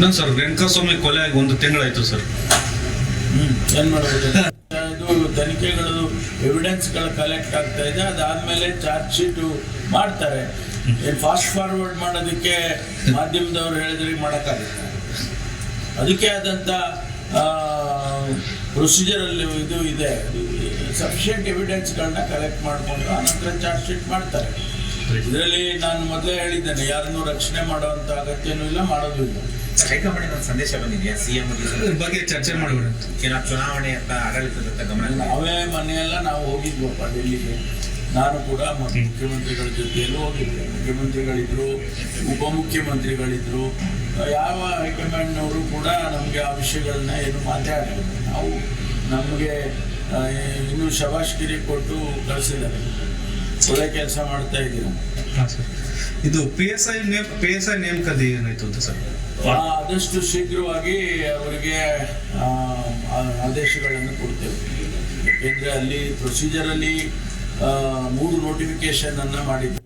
ಇನ್ನೊಂದು ಸರ್ ರೇಣುಕಾಸ್ವಾಮಿ ಕೊಲೆ ಆಗಿ ಒಂದು ತಿಂಗಳಾಯ್ತು ಸರ್. ಏನ್ ಎವಿಡೆನ್ಸ್ ಇದು ತನಿಖೆಗಳು ಕಲೆಕ್ಟ್ ಆಗ್ತಾ ಇದೆ. ಅದಾದ್ಮೇಲೆ ಚಾರ್ಜ್ ಶೀಟು ಮಾಡ್ತಾರೆ. ಫಾಸ್ಟ್ ಫಾರ್ವರ್ಡ್ ಮಾಡೋದಕ್ಕೆ ಮಾಧ್ಯಮದವ್ರು ಹೇಳಿದ್ರೆ ಮಾಡೋಕ್ಕಾಗುತ್ತೆ? ಅದಕ್ಕೆ ಆದಂಥ ಪ್ರೊಸೀಜರಲ್ಲಿ ಇದು ಇದೆ. ಸಫಿಷಿಯಂಟ್ ಎವಿಡೆನ್ಸ್ಗಳನ್ನ ಕಲೆಕ್ಟ್ ಮಾಡಿಕೊಂಡು ಆನಂತರ ಚಾರ್ಜ್ ಶೀಟ್ ಮಾಡ್ತಾರೆ. ಇದರಲ್ಲಿ ನಾನು ಮೊದಲೇ ಹೇಳಿದ್ದೇನೆ ಯಾರನ್ನೂ ರಕ್ಷಣೆ ಮಾಡುವಂತ ಅಗತ್ಯನೂ ಇಲ್ಲ ಮಾಡೋದು ಇಲ್ಲ. ಹೈಕಮಾಂಡಿನ ಒಂದು ಸಂದೇಶ ಬಂದಿದೆಯಾ? ಸಿಎಂ ಇದ್ರ ಬಗ್ಗೆ ಚರ್ಚೆ ಮಾಡಬೇಡ ಚುನಾವಣೆ ಅಂತ ಆಡಳಿತದತ್ತ ಗಮನ ನಾವೇ ಮನೆಯೆಲ್ಲ ನಾವು ಹೋಗಿದ್ವಪ್ಪ ಡೆಲ್ಲಿಗೆ ನಾನು ಕೂಡ ಮುಖ್ಯಮಂತ್ರಿಗಳ ಜೊತೆಯಲ್ಲೂ ಹೋಗಿದ್ದೆ. ಮುಖ್ಯಮಂತ್ರಿಗಳಿದ್ರು ಉಪಮುಖ್ಯಮಂತ್ರಿಗಳಿದ್ರು. ಯಾವ ಹೈಕಮಾಂಡ್ನವರು ಕೂಡ ನಮಗೆ ಆ ವಿಷಯಗಳನ್ನ ಏನು ಮಾತಾಡಲಿಲ್ಲ ನಾವು ನಮಗೆ ಇನ್ನು ಶಬಾಷ್ ಶಬಾಷ್ಗಿರಿ ಕೊಟ್ಟು ಕಳಿಸಿದ್ದಾರೆ. ಒಳ್ಳೆ ಕೆಲಸ ಮಾಡ್ತಾ ಇದ್ದೀವಿ ಹಾಂ ಸರ್. ಇದು P S I name P S I ನೇಮಕಾತಿ ಏನಾಯ್ತು ಅಂತ ಸರ್? ಆದಷ್ಟು ಶೀಘ್ರವಾಗಿ ಅವರಿಗೆ ಆದೇಶಗಳನ್ನು ಕೊಡ್ತೇವೆ. ಯಾಕೆಂದ್ರೆ ಅಲ್ಲಿ ಪ್ರೊಸೀಜರಲ್ಲಿ ಮೂರು ನೋಟಿಫಿಕೇಶನ್ ಅನ್ನ ಮಾಡಿದ್ದು